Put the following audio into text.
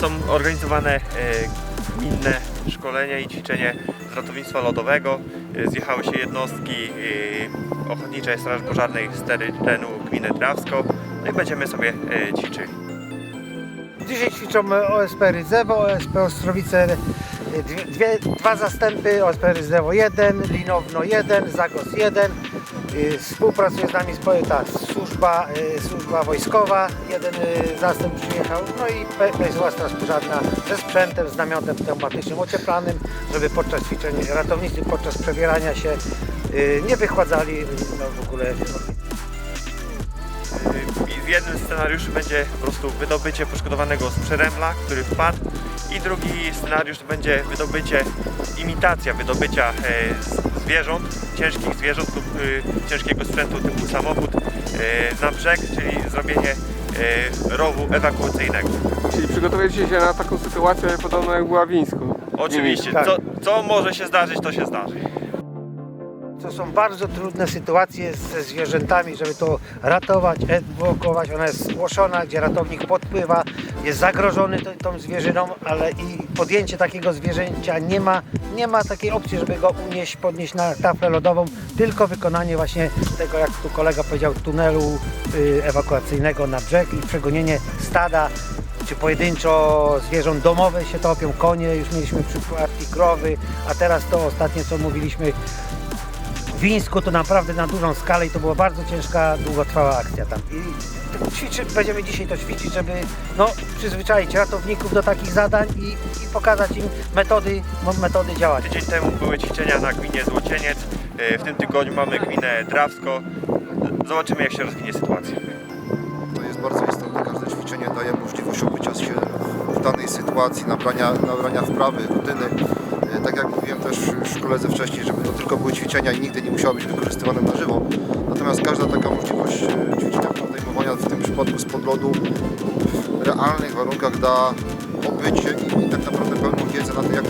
są organizowane e, gminne szkolenia i ćwiczenie z ratownictwa lodowego. E, Zjechały się jednostki e, Ochotniczej Straży Pożarnej z terenu gminy Drawsko. No i będziemy sobie e, ćwiczyli. Dzisiaj ćwiczą OSP Rydzewo, OSP Ostrowice, dwie, dwa zastępy, OSP Rydzewo 1, Linowno 1, Zagos 1. Y, Współpracuje z nami spo- ta służba, y, służba wojskowa, jeden y, zastęp przyjechał, no i Państwowa Straż Pożarna ze sprzętem, z namiotem pneumatycznym ocieplanym, żeby podczas ćwiczeń ratownicy, podczas przebierania się nie wychładzali no, w ogóle w jednym scenariuszu będzie po prostu wydobycie poszkodowanego z który wpadł. I drugi scenariusz będzie wydobycie, imitacja wydobycia e, z- zwierząt, ciężkich zwierząt lub e, ciężkiego sprzętu typu samochód e, na brzeg, czyli zrobienie e, rowu ewakuacyjnego. Czyli przygotowujecie się na taką sytuację podobną jak była w Wińsku. Oczywiście, Tak. co, co może się zdarzyć, to się zdarzy. To są bardzo trudne sytuacje ze zwierzętami, żeby to ratować, ewakuować. Ona jest spłoszona, gdzie ratownik podpływa, jest zagrożony tą zwierzyną, ale i podjęcie takiego zwierzęcia nie ma, nie ma takiej opcji, żeby go unieść, podnieść na taflę lodową, tylko wykonanie właśnie tego, jak tu kolega powiedział, tunelu y, ewakuacyjnego na brzeg i przegonienie stada czy pojedynczo zwierząt domowe się topią, konie, już mieliśmy przypadki krowy, a teraz to ostatnie co mówiliśmy, Wińsku to naprawdę na dużą skalę i to była bardzo ciężka, długotrwała akcja tam. I ćwiczy, będziemy dzisiaj to ćwiczyć, żeby no, przyzwyczaić ratowników do takich zadań i, i pokazać im metody, metody działania. Tydzień temu były ćwiczenia na gminie Złocieniec, e, w tym tygodniu mamy gminę Drawsko. Zobaczymy jak się rozwinie sytuacja. To jest bardzo istotne. Każde ćwiczenie daje możliwość obycia się w danej sytuacji, nabrania, nabrania wprawy, rutyny. Tak jak mówiłem też w koledze wcześniej, żeby to tylko były ćwiczenia i nigdy nie musiały być wykorzystywane na żywo. Natomiast każda taka możliwość e, ćwiczenia podejmowania w tym przypadku spod lodu w realnych warunkach da obycie i, tak naprawdę pełną wiedzę na to, jak